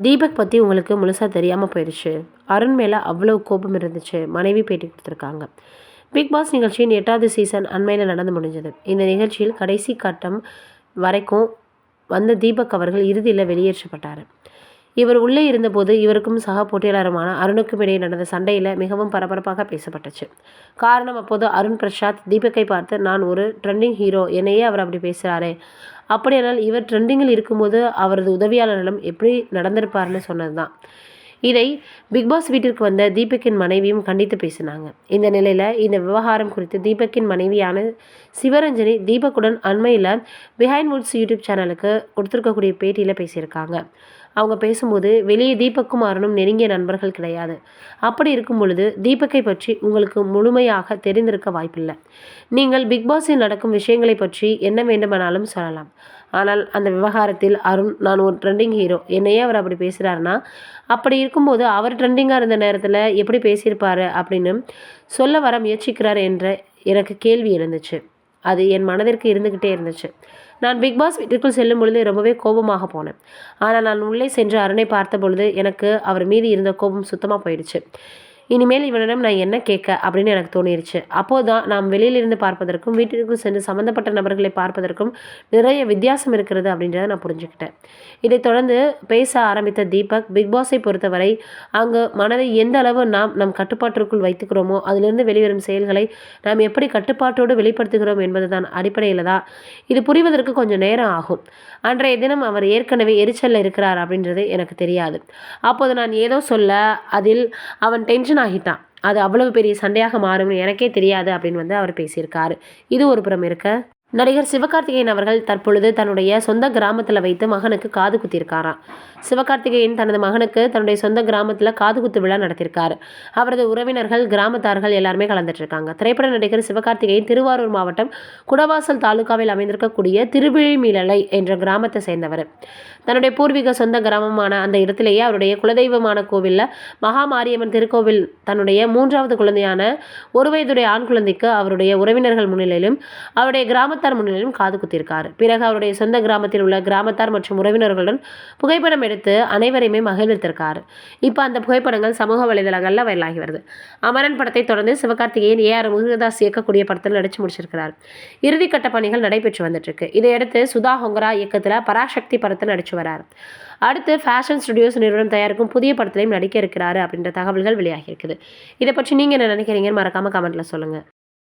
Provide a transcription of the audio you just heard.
தீபக் பற்றி உங்களுக்கு முழுசாக தெரியாமல் போயிடுச்சு. அருண் மேலே அவ்வளோ கோபம் இருந்துச்சு. மனைவி பேட்டி கொடுத்துருக்காங்க. பிக் பாஸ் நிகழ்ச்சியின் எட்டாவது சீசன் அண்மையில் நடந்து முடிஞ்சது. இந்த நிகழ்ச்சியில் கடைசி கட்டம் வரைக்கும் வந்த தீபக் அவர்கள் இறுதியில் வெளியேற்றப்பட்டார். இவர் உள்ளே இருந்தபோது இவருக்கும் சக போட்டியாளருமான அருணுக்கும் இடையே நடந்த சண்டையில் மிகவும் பரபரப்பாக பேசப்பட்டுச்சு. காரணம் அப்போது அருண் பிரசாத் தீபக்கை பார்த்து நான் ஒரு ட்ரெண்டிங் ஹீரோ என்னையே அவர் அப்படி பேசுகிறாரே அப்படியானால் இவர் ட்ரெண்டிங்கில் இருக்கும்போது அவரது உதவியாளர்களும் எப்படி நடந்திருப்பார்னு சொன்னது தான் இதை பிக்பாஸ் வீட்டிற்கு வந்த தீபக்கின் மனைவியும் கண்டித்து பேசினாங்க. இந்த நிலையில் இந்த விவகாரம் குறித்து தீபக்கின் மனைவியான சிவரஞ்சனி தீபக்குடன் அண்மையில் பிஹைண்ட் வுட்ஸ் யூடியூப் சேனலுக்கு கொடுத்துருக்கக்கூடிய பேட்டியில் பேசியிருக்காங்க. அவங்க பேசும்போது வெளியே தீபக்கும் அருணும் நெருங்கிய நண்பர்கள் கிடையாது. அப்படி இருக்கும் பொழுது தீபக்கை பற்றி உங்களுக்கு முழுமையாக தெரிந்திருக்க வாய்ப்பில்லை. நீங்கள் பிக்பாஸில் நடக்கும் விஷயங்களை பற்றி என்ன வேண்டுமானாலும் சொல்லலாம். ஆனால் அந்த விவகாரத்தில் அருண் நான் ஒரு ட்ரெண்டிங் ஹீரோ என்னையே அவர் அப்படி பேசுகிறாருன்னா அப்படி இருக்கும்போது அவர் ட்ரெண்டிங்காக இருந்த நேரத்தில் எப்படி பேசியிருப்பார் அப்படின்னு சொல்ல வர முயற்சிக்கிறார் என்ற எனக்கு கேள்வி இருந்துச்சு அது என் மனதிற்கு இருந்துக்கிட்டே இருந்துச்சு. நான் பிக் பாஸ் வீட்டிற்குள் செல்லும் பொழுது ரொம்பவே கோபமாக போனேன். ஆனால் நான் உள்ளே சென்று அருணை பார்த்த பொழுது எனக்கு அவர் மீது இருந்த கோபம் சுத்தமாக போயிடுச்சு. இனிமேல் இவனிடம் நான் என்ன கேட்க அப்படின்னு எனக்கு தோணிருச்சு. அப்போது தான் நாம் வெளியிலிருந்து பார்ப்பதற்கும் வீட்டிற்கும் சென்று சம்மந்தப்பட்ட நபர்களை பார்ப்பதற்கும் நிறைய வித்தியாசம் இருக்கிறது அப்படின்றத நான் புரிஞ்சுக்கிட்டேன். இதைத் தொடர்ந்து பேச ஆரம்பித்த தீபக் பிக் பாஸை பொறுத்தவரை அங்கு மனதை எந்த அளவு நாம் நம் கட்டுப்பாட்டிற்குள் வைத்துக்கிறோமோ அதிலிருந்து வெளிவரும் செயல்களை நாம் எப்படி கட்டுப்பாட்டோடு வெளிப்படுத்துகிறோம் என்பது தான் அடிப்படையில் தான் இது புரிவதற்கு கொஞ்சம் நேரம் ஆகும். அன்றைய தினம் அவர் ஏற்கனவே எரிச்சலில் இருக்கிறார் அப்படின்றது எனக்கு தெரியாது. அப்போது நான் ஏதோ சொல்ல அதில் அவன் டென்ஷன் ஆகிட்டான். அது அவ்வளவு பெரிய சண்டையாக மாறும்னு எனக்கே தெரியாது அப்படின்னு வந்து அவர் பேசியிருக்காரு. இது ஒரு புறம் இருக்க நடிகர் சிவகார்த்திகேயன் அவர்கள் தற்பொழுது தன்னுடைய சொந்த கிராமத்தில் வைத்து மகனுக்கு காது குத்திருக்காராம் சிவகார்த்திகேயன் தனது மகனுக்கு தன்னுடைய சொந்த கிராமத்தில் காது குத்து விழா நடத்தியிருக்காரு. அவரது உறவினர்கள் கிராமத்தார்கள் எல்லாருமே கலந்துட்டு இருக்காங்க திரைப்பட நடிகர் சிவகார்த்திகேயன் திருவாரூர் மாவட்டம் குடவாசல் தாலுகாவில் அமைந்திருக்கக்கூடிய திருவிழிமீழலை என்ற கிராமத்தை சேர்ந்தவர். தன்னுடைய பூர்வீக சொந்த கிராமமான அந்த இடத்திலேயே அவருடைய குலதெய்வமான கோவிலில் மகாமாரியம்மன் திருக்கோவில் தன்னுடைய மூன்றாவது குழந்தையான ஒரு வயதுடைய ஆண் குழந்தைக்கு அவருடைய உறவினர்கள் முன்னிலையிலும் அவருடைய கிராம கிராமத்தார் முன்னிலையும் காது குத்தியிருக்கார். பிறகு அவருடைய சொந்த கிராமத்தில் உள்ள கிராமத்தார் மற்றும் உறவினர்களுடன் புகைப்படம் எடுத்து அனைவரையுமே மகிழ்வித்திருக்கார். இப்போ அந்த புகைப்படங்கள் சமூக வலைதளங்களில் வைரலாகி வருது. அமரன் படத்தை தொடர்ந்து சிவகார்த்திகேயன் ஏ ஆர் முருகதாஸ் இயக்கக்கூடிய படத்தில் நடிச்சு முடிச்சிருக்கிறார். இறுதிக்கட்ட பணிகள் நடைபெற்று வந்துட்டு இருக்கு இதையடுத்து சுதா ஹொங்கரா இயக்கத்தில் பராசக்தி படத்தில் நடிச்சு வரார். அடுத்து ஃபேஷன் ஸ்டுடியோஸ் நிறுவனம் தயாரிக்கும் புதிய படத்திலையும் நடிக்க இருக்கிறாரு அப்படின்ற தகவல்கள் வெளியாகி இருக்குது இதை பற்றி நீங்கள் என்ன நினைக்கிறீங்கன்னு மறக்காமல் கமெண்ட்டில் சொல்லுங்கள்